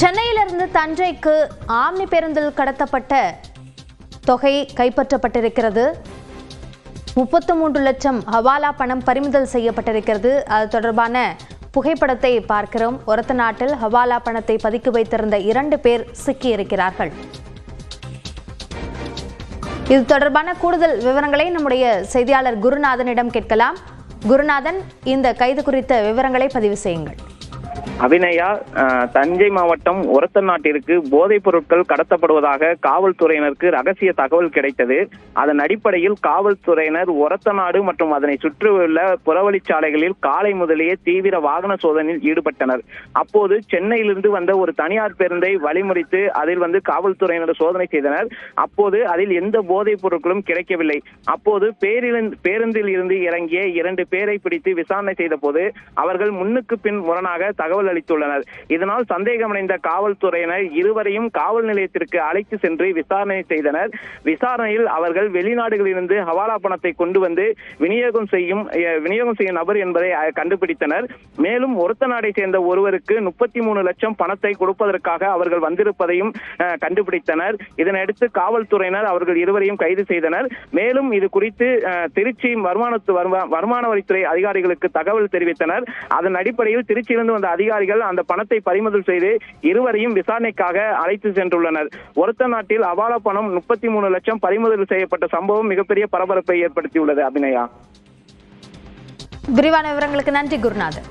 சென்னையிலிருந்து தஞ்சைக்கு ஆம்னி பேருந்தில் கடத்தப்பட்ட தொகை கைப்பற்றப்பட்டிருக்கிறது. முப்பத்து மூன்று லட்சம் ஹவாலா பணம் பறிமுதல் செய்யப்பட்டிருக்கிறது. அது தொடர்பான புகைப்படத்தை பார்க்கிறோம். ஒரத்த நாட்டில் ஹவாலா பணத்தை பதுக்கி வைத்திருந்த இரண்டு பேர் சிக்கியிருக்கிறார்கள். இது தொடர்பான கூடுதல் விவரங்களை நம்முடைய செய்தியாளர் குருநாதனிடம் கேட்கலாம். குருநாதன் இந்த கைது குறித்த விவரங்களை பதிவு செய்யுங்கள். அபிநயா தஞ்சை மாவட்டம் ஒரத்தநாட்டிற்கு போதைப் பொருட்கள் கடத்தப்படுவதாக காவல்துறையினருக்கு ரகசிய தகவல் கிடைத்தது. அதன் அடிப்படையில் காவல்துறையினர் ஒரத்தநாடு மற்றும் அதனை சுற்றியுள்ள புறவழிச்சாலைகளில் காலை முதலேயே தீவிர வாகன சோதனையில் ஈடுபட்டனர். அப்போது சென்னையிலிருந்து வந்த ஒரு தனியார் பேருந்தை வழிமுறித்து அதில் வந்து காவல்துறையினர் சோதனை செய்தனர். அப்போது அதில் எந்த போதைப் பொருட்களும் கிடைக்கவில்லை. அப்போது பேரிலிருந்து பேருந்தில் இருந்து இறங்கிய இரண்டு பேரை பிடித்து விசாரணை செய்த போது அவர்கள் முன்னுக்கு பின் முரணாக தகவல் தகவல் அளித்துள்ளனர். இதனால் சந்தேகமடைந்த காவல்துறையினர் இருவரையும் காவல் நிலையத்திற்கு அழைத்து சென்று விசாரணை செய்தனர். விசாரணையில் அவர்கள் வெளிநாடுகளிலிருந்து ஹவாலா பணத்தை கொண்டு வந்து விநியோகம் செய்யும் விநியோகம் செய்யும் நபர் என்பதை கண்டுபிடித்தனர். மேலும் ஒருத்த நாடை சேர்ந்த ஒருவருக்கு முப்பத்தி மூணு லட்சம் பணத்தை கொடுப்பதற்காக அவர்கள் வந்திருப்பதையும் கண்டுபிடித்தனர். இதனையடுத்து காவல்துறையினர் அவர்கள் இருவரையும் கைது செய்தனர். மேலும் இது குறித்து திருச்சி வருமானத்து வருமான வரித்துறை அதிகாரிகளுக்கு தகவல் தெரிவித்தனர். அதன் அடிப்படையில் திருச்சியிலிருந்து வந்த அதிகாரி அதிகாரிகள் அந்த பணத்தை பறிமுதல் செய்து இருவரையும் விசாரணைக்காக அழைத்து சென்றுள்ளனர். ஒருத்த நாட்டில் அபால பணம் முப்பத்தி மூணு லட்சம் பறிமுதல் செய்யப்பட்ட சம்பவம் மிகப்பெரிய பரபரப்பை ஏற்படுத்தியுள்ளது அபிநயா. விரிவான விவரங்களுக்கு நன்றி குருநாதன்.